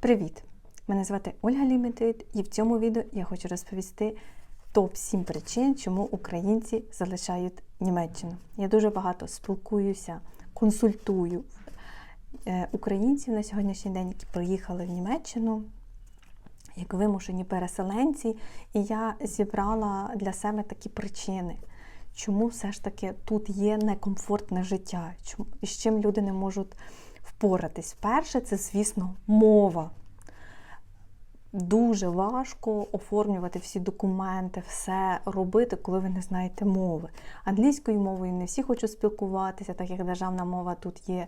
Привіт! Мене звати Ольга Лімітед, і в цьому відео я хочу розповісти топ-7 причин, чому українці залишають Німеччину. Я дуже багато спілкуюся, консультую е, українців на сьогоднішній день, які приїхали в Німеччину. Як вимушені переселенці, і я зібрала для себе такі причини, чому все ж таки тут є некомфортне життя, чому, і з чим люди не можуть впоратись. Перше, це, звісно, мова. Дуже важко оформлювати всі документи, все робити, коли ви не знаєте мови. Англійською мовою не всі хочуть спілкуватися, так як державна мова тут є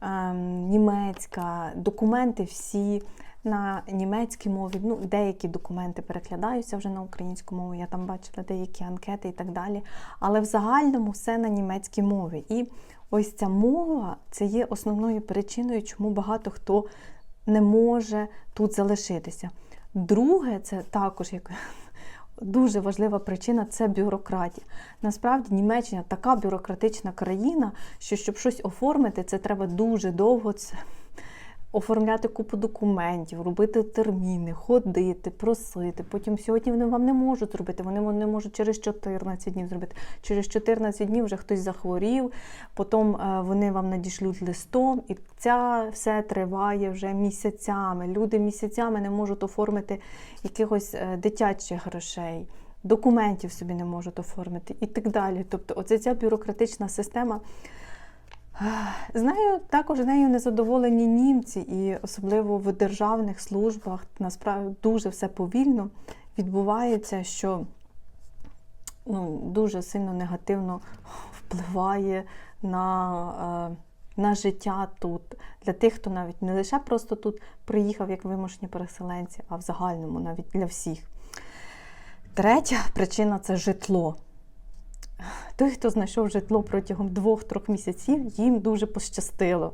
ем, німецька, документи всі на німецькій мові. Ну, деякі документи перекладаються вже на українську мову. Я там бачила деякі анкети і так далі. Але в загальному все на німецькій мові. І ось ця мова це є основною причиною, чому багато хто не може тут залишитися. Друге, це також як дуже важлива причина це бюрократія. Насправді Німеччина така бюрократична країна, що щоб щось оформити, це треба дуже довго. Це оформляти купу документів, робити терміни, ходити, просити. Потім сьогодні вони вам не можуть зробити, вони не можуть через 14 днів зробити. Через 14 днів вже хтось захворів, потім е, вони вам надішлють листом, і це все триває вже місяцями. Люди місяцями не можуть оформити якихось е, дитячих грошей. Документів собі не можуть оформити і так далі. Тобто, оця ця бюрократична система. Знаю, також нею незадоволені німці, і особливо в державних службах насправді дуже все повільно відбувається, що ну, дуже сильно негативно впливає на, е, на життя тут. Для тих, хто навіть не лише просто тут приїхав як вимушені переселенці, а в загальному навіть для всіх. Третя причина це житло. Той, хто знайшов житло протягом двох-трьох місяців, їм дуже пощастило.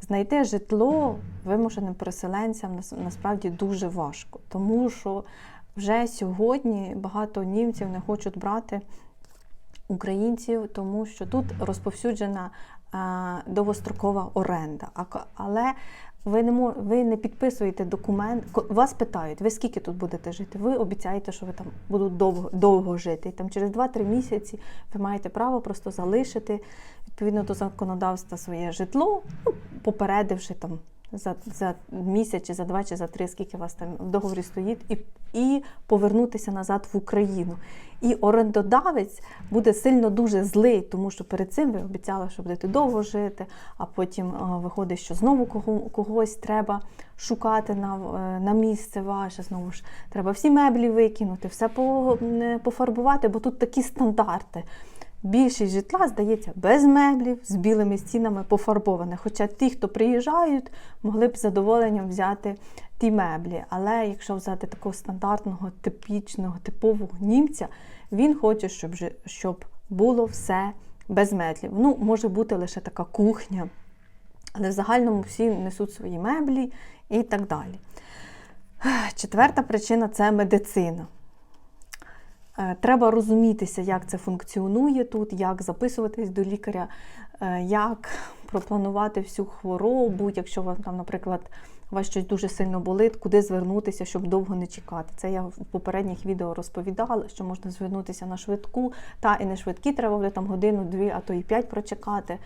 Знайти житло вимушеним переселенцям насправді дуже важко, тому що вже сьогодні багато німців не хочуть брати українців, тому що тут розповсюджена довгострокова оренда. Але ви не мож, ви не підписуєте документ. Вас питають, ви скільки тут будете жити? Ви обіцяєте, що ви там будуть довго довго жити. І там через 2-3 місяці ви маєте право просто залишити відповідно до законодавства своє житло, ну, попередивши там за за місяць, чи за два, чи за три, скільки у вас там в договорі стоїть, і і повернутися назад в Україну. І орендодавець буде сильно дуже злий, тому що перед цим ви обіцяли, що будете довго жити, а потім а, виходить, що знову кого, когось треба шукати на е, на місце ваше. Знову ж треба всі меблі викинути, все пофарбувати, бо тут такі стандарти. Більшість житла, здається, без меблів, з білими стінами пофарбоване. Хоча ті, хто приїжджають, могли б з задоволенням взяти ті меблі. Але якщо взяти такого стандартного, типічного, типового німця, він хоче, щоб щоб було все без меблів. Ну, може бути лише така кухня, але в загальному всі несуть свої меблі і так далі. Четверта причина це медицина. Е, треба розумітися, як це функціонує тут, як записуватись до лікаря, е, як пропланувати всю хворобу, якщо вам там, наприклад, вас щось дуже сильно болить, куди звернутися, щоб довго не чекати. Це я в попередніх відео розповідала, що можна звернутися на швидку, та і не швидкі, треба буде там годину-дві, а то і п'ять прочекати.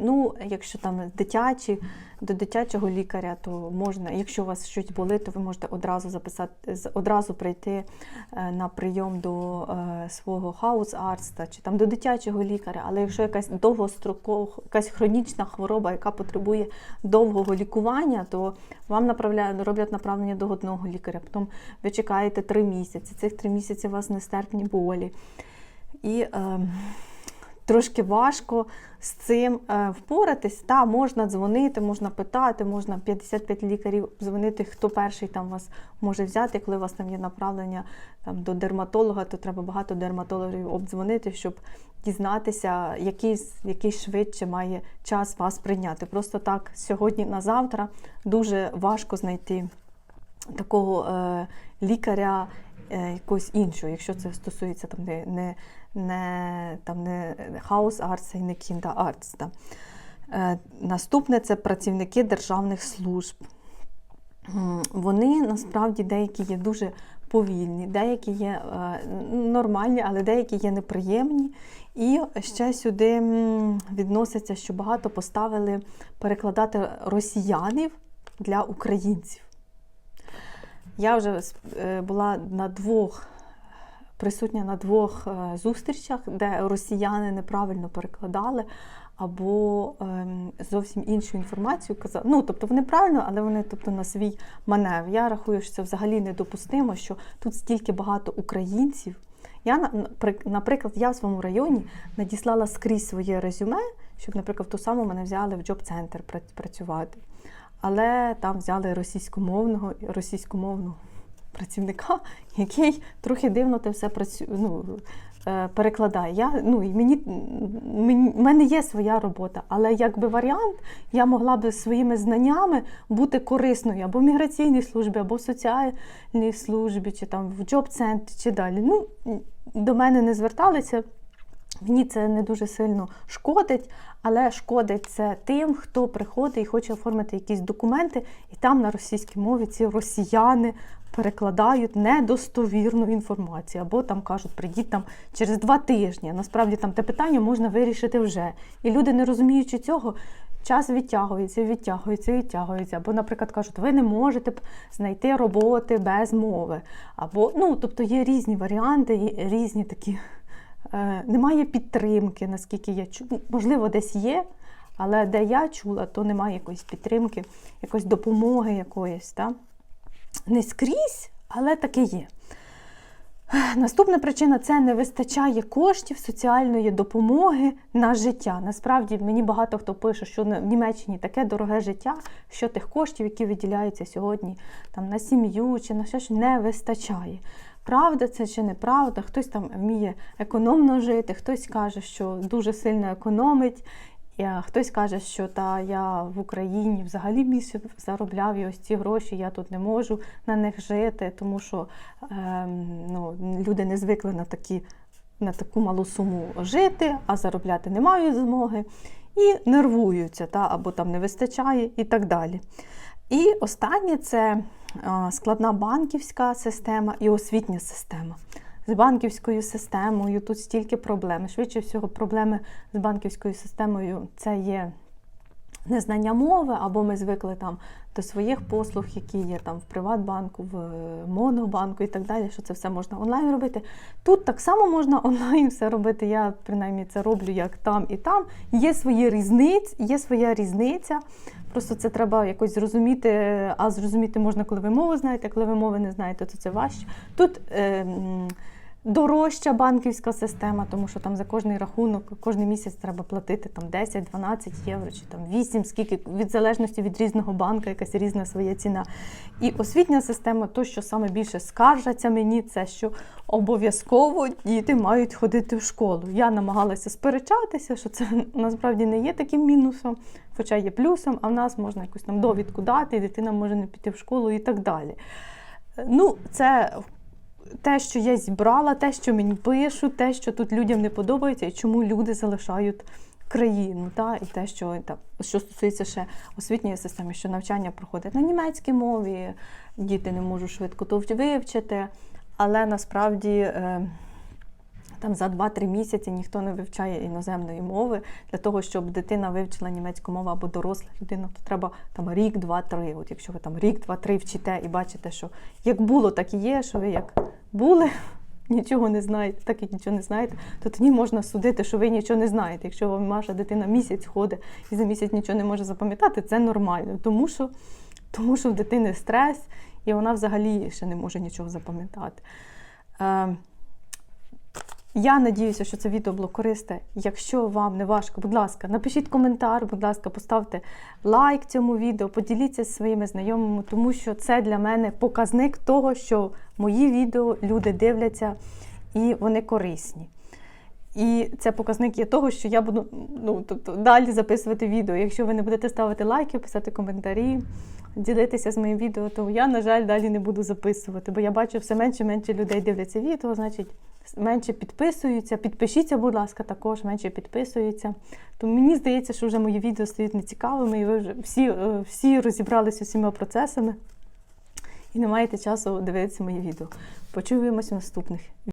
Ну, Якщо там дитячі, до дитячого лікаря, то можна, якщо у вас щось болить, то ви можете одразу записати, одразу прийти е, на прийом до е, свого хаус-арста чи там до дитячого лікаря. Але якщо якась довгострокова, якась хронічна хвороба, яка потребує довгого лікування, то вам направляють, роблять направлення до одного лікаря. Потім ви чекаєте три місяці. Цих три місяці у вас нестерпні болі. І е, трошки важко з цим е, впоратись. Та, можна дзвонити, можна питати, можна 55 лікарів дзвонити, хто перший там вас може взяти. Коли у вас там є направлення там, до дерматолога, то треба багато дерматологів обдзвонити, щоб дізнатися, який, який швидше має час вас прийняти. Просто так сьогодні на завтра дуже важко знайти такого е, лікаря. Е, якогось іншого, якщо це стосується там не не, не, там, не хаус арца і не кінда арц. Е, Наступне це працівники державних служб. Вони насправді деякі є дуже повільні, деякі є е, нормальні, але деякі є неприємні. І ще сюди відноситься, що багато поставили перекладати росіянів для українців. Я вже е, була на двох присутня на двох е, зустрічах, де росіяни неправильно перекладали або ем, зовсім іншу інформацію казали. Ну, тобто вони правильно, але вони тобто, на свій манев. Я рахую, що це взагалі недопустимо, що тут стільки багато українців. Я, на- наприклад, я в своєму районі надіслала скрізь своє резюме, щоб, наприклад, ту саму мене взяли в джоб-центр пра- працювати. Але там взяли російськомовного російськомовного працівника, який трохи дивно те все працю... ну, е, перекладає. Я, ну, мені, мені, мене є своя робота, але якби варіант, я могла би своїми знаннями бути корисною або в міграційній службі, або в соціальній службі, чи там в джоб-центрі, чи далі. Ну, до мене не зверталися. Мені це не дуже сильно шкодить, але шкодить це тим, хто приходить і хоче оформити якісь документи, і там на російській мові ці росіяни перекладають недостовірну інформацію, або там кажуть, прийдіть там через два тижні. Насправді там те питання можна вирішити вже. І люди, не розуміючи цього, час відтягується, відтягується, відтягується. Або, наприклад, кажуть, ви не можете знайти роботи без мови. Або, ну, тобто є різні варіанти, різні такі. Е, Немає підтримки, наскільки я чую. Можливо, десь є, але де я чула, то немає якоїсь підтримки, якоїсь допомоги якоїсь. Та? Не скрізь, але таке є. Наступна причина це не вистачає коштів соціальної допомоги на життя. Насправді мені багато хто пише, що в Німеччині таке дороге життя, що тих коштів, які виділяються сьогодні там, на сім'ю чи на щось, не вистачає. Правда це чи неправда, хтось там вміє економно жити, хтось каже, що дуже сильно економить. Я, хтось каже, що та я в Україні взагалі більше заробляв і ось ці гроші, я тут не можу на них жити, тому що ем, ну, люди не звикли на, такі, на таку малу суму жити, а заробляти не мають змоги і нервуються, та, або там не вистачає і так далі. І останнє це а, складна банківська система і освітня система. З банківською системою тут стільки проблем. Швидше всього, проблеми з банківською системою це є незнання мови, або ми звикли там до своїх послуг, які є там в Приватбанку, в е, Монобанку і так далі, що це все можна онлайн робити. Тут так само можна онлайн все робити. Я принаймні це роблю як там і там. Є свої різниці, є своя різниця. Просто це треба якось зрозуміти, а зрозуміти можна, коли ви мову знаєте, коли ви мови не знаєте, то це важче. Тут е, дорожча банківська система, тому що там за кожний рахунок, кожен місяць треба платити там 10-12 євро чи там 8, скільки від залежності від різного банка, якась різна своя ціна. І освітня система, то, що саме більше скаржаться мені, це що обов'язково діти мають ходити в школу. Я намагалася сперечатися, що це насправді не є таким мінусом, хоча є плюсом, а в нас можна якусь там довідку дати, і дитина може не піти в школу і так далі. Ну, це те, що я зібрала, те, що мені пишуть, те, що тут людям не подобається, і чому люди залишають країну. Та? І те, що та, що стосується ще освітньої системи, що навчання проходить на німецькій мові, діти не можуть швидко то вивчити, але насправді. Е, там за 2-3 місяці ніхто не вивчає іноземної мови. Для того, щоб дитина вивчила німецьку мову або доросла людина, то треба там рік, два-три. От якщо ви там рік, два-три вчите і бачите, що як було, так і є, що ви як були, нічого не знаєте, так і нічого не знаєте, то тоді можна судити, що ви нічого не знаєте. Якщо вам ваша дитина місяць ходить і за місяць нічого не може запам'ятати, це нормально, тому що, тому що в дитини стрес, і вона взагалі ще не може нічого запам'ятати. Я надіюся, що це відео було корисне. Якщо вам не важко, будь ласка, напишіть коментар, будь ласка, поставте лайк цьому відео, поділіться зі своїми знайомими, тому що це для мене показник того, що мої відео люди дивляться і вони корисні. І це показник є того, що я буду ну, тобто, далі записувати відео. Якщо ви не будете ставити лайки, писати коментарі, ділитися з моїм відео, то я, на жаль, далі не буду записувати, бо я бачу все менше і менше людей дивляться відео, значить, менше підписуються. Підпишіться, будь ласка, також менше підписуються. То мені здається, що вже мої відео стають нецікавими, і ви вже всі, е, всі розібралися усіма процесами і не маєте часу дивитися мої відео. Почуємось в наступних.